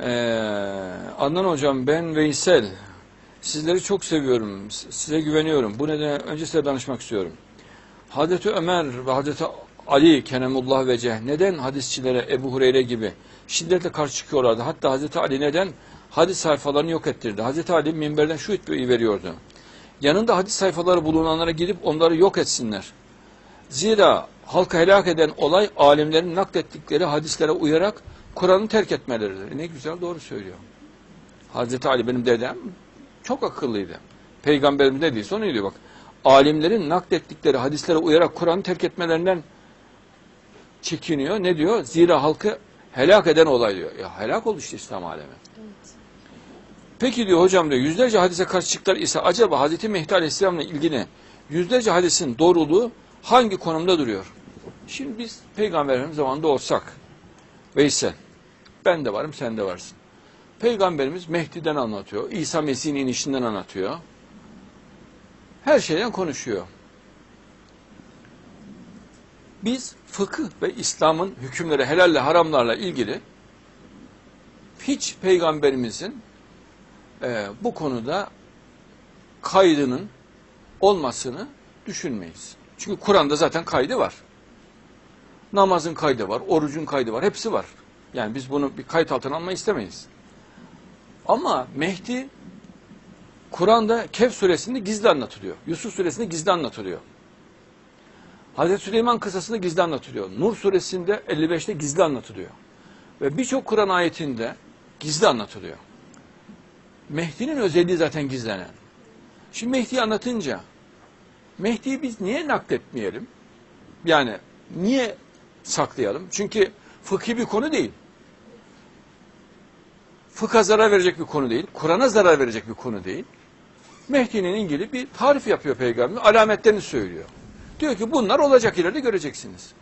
Ee, Adnan Hocam ben Veysel. Sizleri çok seviyorum. Size güveniyorum. Bu nedenle önce size danışmak istiyorum. Hazreti Ömer ve Hazreti Ali Kenemullah ve Ceh neden hadisçilere Ebu Hureyre gibi şiddetle karşı çıkıyorlardı? Hatta Hazreti Ali neden hadis sayfalarını yok ettirdi? Hazreti Ali minberden şu hutbeyi veriyordu. Yanında hadis sayfaları bulunanlara gidip onları yok etsinler. Zira halkı helak eden olay alimlerin naklettikleri hadislere uyarak Kur'an'ı terk etmeleridir. E Ne güzel doğru söylüyor. Hazreti Ali benim dedem çok akıllıydı. Peygamberimiz ne diyorsa onu diyor bak. Alimlerin naklettikleri hadislere uyarak Kur'an'ı terk etmelerinden çekiniyor. Ne diyor? Zira halkı helak eden olay diyor. Ya helak oldu işte İslam alemi. Peki diyor hocam diyor yüzlerce hadise karşı çıktılar ise acaba Hazreti Mehdi Aleyhisselam'la ilgili yüzlerce hadisin doğruluğu hangi konumda duruyor? Şimdi biz peygamberimiz zamanında olsak Veysel ben de varım sen de varsın. Peygamberimiz Mehdi'den anlatıyor. İsa Mesih'in inişinden anlatıyor. Her şeyden konuşuyor. Biz fıkıh ve İslam'ın hükümleri helalle haramlarla ilgili hiç peygamberimizin e, bu konuda kaydının olmasını düşünmeyiz. Çünkü Kur'an'da zaten kaydı var. Namazın kaydı var, orucun kaydı var, hepsi var. Yani biz bunu bir kayıt altına almayı istemeyiz. Ama Mehdi Kur'an'da Kehf suresinde gizli anlatılıyor. Yusuf suresinde gizli anlatılıyor. Hazreti Süleyman kıssasında gizli anlatılıyor. Nur suresinde 55'te gizli anlatılıyor. Ve birçok Kur'an ayetinde gizli anlatılıyor. Mehdi'nin özelliği zaten gizlenen. Şimdi Mehdi'yi anlatınca Mehdi'yi biz niye nakletmeyelim? Yani niye saklayalım? Çünkü fıkhi bir konu değil. Fıkha zarar verecek bir konu değil. Kur'an'a zarar verecek bir konu değil. Mehdi'nin ilgili bir tarif yapıyor peygamber. Alametlerini söylüyor. Diyor ki bunlar olacak ileride göreceksiniz.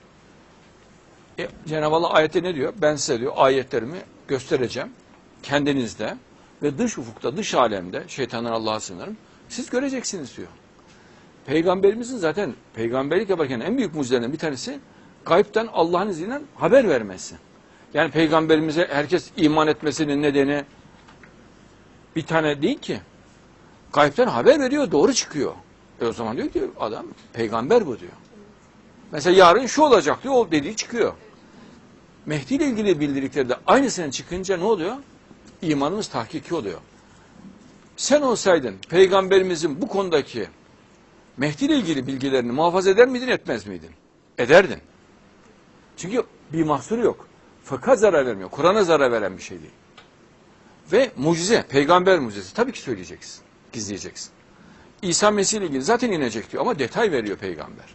E, Cenab-ı Allah ayette ne diyor? Ben size diyor ayetlerimi göstereceğim. Kendinizde ve dış ufukta, dış alemde, şeytanlar Allah'a sınırım. Siz göreceksiniz diyor. Peygamberimizin zaten peygamberlik yaparken en büyük mucizelerinden bir tanesi gayipten Allah'ın izniyle haber vermesi. Yani peygamberimize herkes iman etmesinin nedeni bir tane değil ki. Gayipten haber veriyor, doğru çıkıyor. E o zaman diyor ki adam peygamber bu diyor. Mesela yarın şu olacak diyor, o dediği çıkıyor. Mehdi ile ilgili bildirdikleri de aynısının çıkınca ne oluyor? İmanımız tahkiki oluyor. Sen olsaydın peygamberimizin bu konudaki Mehdi ile ilgili bilgilerini muhafaza eder miydin, etmez miydin? Ederdin. Çünkü bir mahsuru yok. Fıkha zarar vermiyor. Kur'an'a zarar veren bir şey değil. Ve mucize, peygamber mucizesi. Tabii ki söyleyeceksin, gizleyeceksin. İsa Mesih ile ilgili zaten inecek diyor ama detay veriyor peygamber.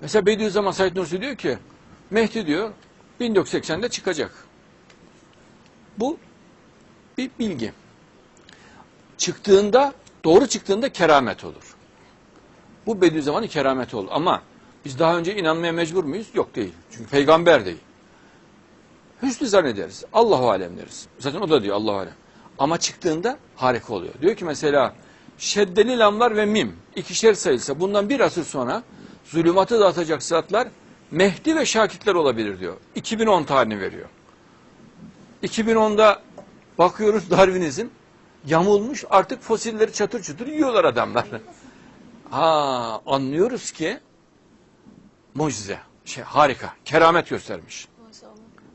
Mesela Bediüzzaman Said Nursi diyor ki, Mehdi diyor 1980'de çıkacak. Bu bir bilgi. Çıktığında, doğru çıktığında keramet olur. Bu Bediüzzaman'ın kerameti olur. Ama biz daha önce inanmaya mecbur muyuz? Yok değil. Çünkü peygamber değil. Hüsnü zannederiz. Allahu alem deriz. Zaten o da diyor Allahu alem. Ama çıktığında harika oluyor. Diyor ki mesela şeddeli lamlar ve mim ikişer sayılsa bundan bir asır sonra zulümatı dağıtacak zatlar Mehdi ve Şakitler olabilir diyor. 2010 tarihini veriyor. 2010'da bakıyoruz Darwinizm yamulmuş artık fosilleri çatır çutur yiyorlar adamlar. Ha anlıyoruz ki mucize, şey harika, keramet göstermiş. Maşallah.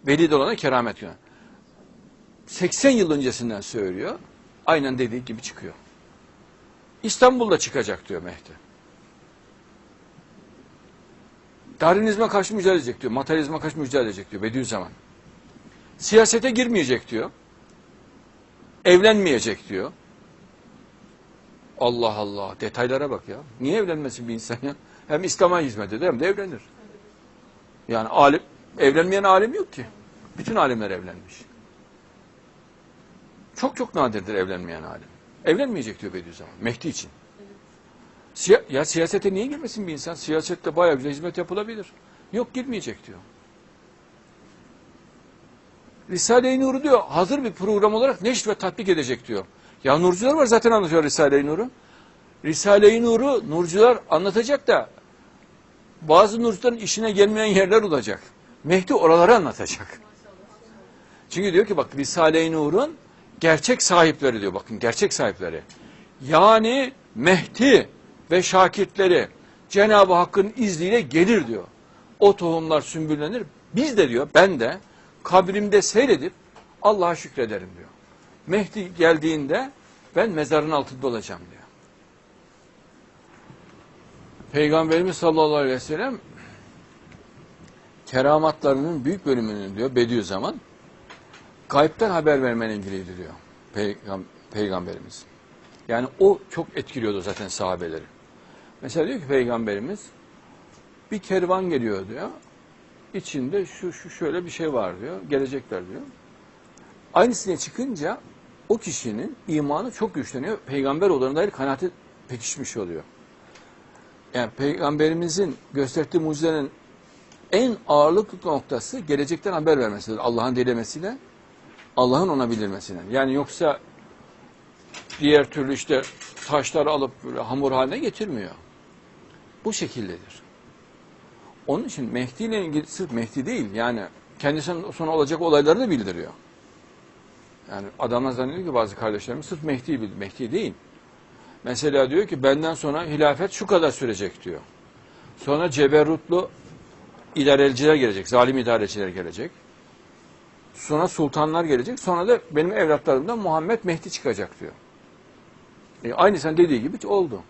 Veli de olana keramet göstermiş. 80 yıl öncesinden söylüyor. Aynen dediği gibi çıkıyor. İstanbul'da çıkacak diyor Mehdi. Darwinizme karşı mücadele edecek diyor. Materyalizme karşı mücadele edecek diyor Bediüzzaman. Siyasete girmeyecek diyor. Evlenmeyecek diyor. Allah Allah. Detaylara bak ya. Niye evlenmesin bir insan ya? Hem İslam'a hizmet eder hem de evlenir. Yani alim, evlenmeyen alim yok ki. Bütün alimler evlenmiş. Çok çok nadirdir evlenmeyen alim. Evlenmeyecek diyor Bediüzzaman. Mehdi için. Siya ya siyasete niye girmesin bir insan? Siyasette bayağı güzel hizmet yapılabilir. Yok girmeyecek diyor. Risale-i Nur'u diyor hazır bir program olarak neşr ve tatbik edecek diyor. Ya Nurcular var zaten anlatıyor Risale-i Nur'u. Risale-i Nur'u Nurcular anlatacak da bazı Nurcuların işine gelmeyen yerler olacak. Mehdi oraları anlatacak. Çünkü diyor ki bak Risale-i Nur'un gerçek sahipleri diyor. Bakın gerçek sahipleri. Yani Mehdi ve şakirtleri Cenab-ı Hakk'ın izniyle gelir diyor. O tohumlar sümbüllenir. Biz de diyor ben de kabrimde seyredip Allah'a şükrederim diyor. Mehdi geldiğinde ben mezarın altında olacağım diyor. Peygamberimiz sallallahu aleyhi ve sellem keramatlarının büyük bölümünün diyor Bediüzzaman gaybden haber vermenin ilgiliydi diyor Peygam Peygamberimiz. Yani o çok etkiliyordu zaten sahabeleri. Mesela diyor ki Peygamberimiz bir kervan geliyor diyor. İçinde şu şu şöyle bir şey var diyor. Gelecekler diyor. Aynısına çıkınca o kişinin imanı çok güçleniyor. Peygamber olduğuna dair kanaati pekişmiş oluyor. Yani peygamberimizin gösterdiği mucizenin en ağırlıklı noktası gelecekten haber vermesidir. Allah'ın dilemesiyle, Allah'ın ona bildirmesine. Yani yoksa diğer türlü işte taşlar alıp böyle hamur haline getirmiyor. Bu şekildedir. Onun için Mehdi ile ilgili sırf Mehdi değil yani kendisinden sonra olacak olayları da bildiriyor. Yani adamlar zannediyor ki bazı kardeşlerimiz sırf Mehdi bildi. Mehdi değil. Mesela diyor ki benden sonra hilafet şu kadar sürecek diyor. Sonra ceberrutlu idareciler gelecek, zalim idareciler gelecek. Sonra sultanlar gelecek. Sonra da benim evlatlarımdan Muhammed Mehdi çıkacak diyor. E, aynı sen dediği gibi oldu.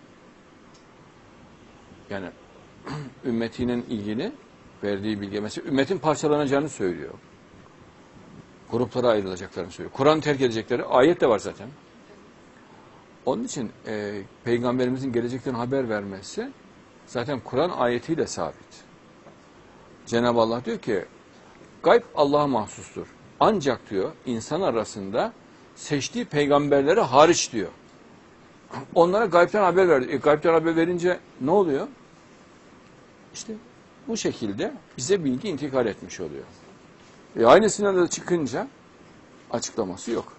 Yani ümmetinin ilgili verdiği bilgi. Mesela ümmetin parçalanacağını söylüyor. Gruplara ayrılacaklarını söylüyor. Kur'an terk edecekleri ayet de var zaten. Onun için e, peygamberimizin gelecekten haber vermesi zaten Kur'an ayetiyle sabit. Cenab-ı Allah diyor ki gayb Allah'a mahsustur. Ancak diyor insan arasında seçtiği peygamberlere hariç diyor. Onlara gaybten haber verdi. E, gaybten haber verince ne oluyor? İşte bu şekilde bize bilgi intikal etmiş oluyor. E, aynısına da çıkınca açıklaması yok.